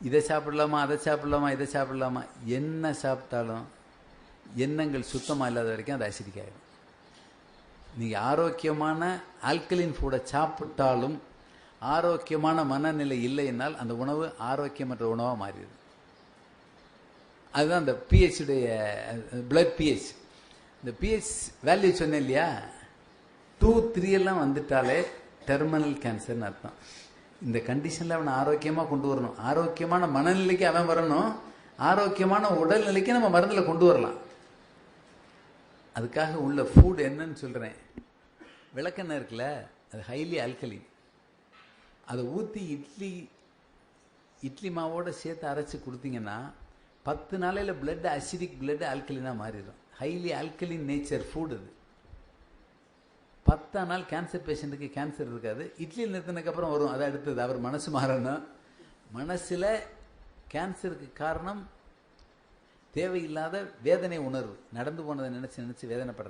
இதை சாப்பிடலாமா அதை சாப்பிடலாமா இதை சாப்பிடலாமா என்ன சாப்பிட்டாலும் எண்ணங்கள் சுத்தமாக இல்லாத வரைக்கும் அது அசிடிக் ஆகிடும் நீங்கள் ஆரோக்கியமான ஆல்கலின் ஃபுட்டை சாப்பிட்டாலும் ஆரோக்கியமான மனநிலை இல்லைன்னால் அந்த உணவு ஆரோக்கியமற்ற உணவாக மாறிடுது அதுதான் அந்த pH பிளட் பிஹெச் இந்த பிஹெச் வேல்யூ சொன்னேன் இல்லையா? டூ த்ரீ எல்லாம் வந்துட்டாலே டெர்மினல் கேன்சர்னு அர்த்தம். இந்த கண்டிஷனில் அவனை ஆரோக்கியமாக கொண்டு வரணும். ஆரோக்கியமான மனநிலைக்கு அவன் வரணும். ஆரோக்கியமான உடல்நிலைக்கு நம்ம மருந்தில் கொண்டு வரலாம். அதுக்காக உள்ள ஃபுட் என்னன்னு சொல்கிறேன் விளக்கெண்ணெய் இருக்குல்ல அது ஹைலி ஆல்கலின் அதை ஊற்றி இட்லி இட்லி மாவோட சேர்த்து அரைச்சி கொடுத்தீங்கன்னா பத்து நாளையில் பிளட் அசிடிக் பிளட் ஆல்கலினாக மாறிடும். ஹைலி ஆல்கலின் நேச்சர் ஃபுட் அது. பத்தாம் நாள் கேன்சர் பேஷண்ட்டுக்கு கேன்சர் இருக்காது. இட்லியில் நிறுத்தினதுக்கப்புறம் வரும். அது அடுத்தது. அவர் மனசு மாறணும். மனசில் கேன்சருக்கு காரணம் தேவையில்லாத வேதனை உணர்வு. நடந்து போனதை நினச்சி நினச்சி வேதனைப்படுற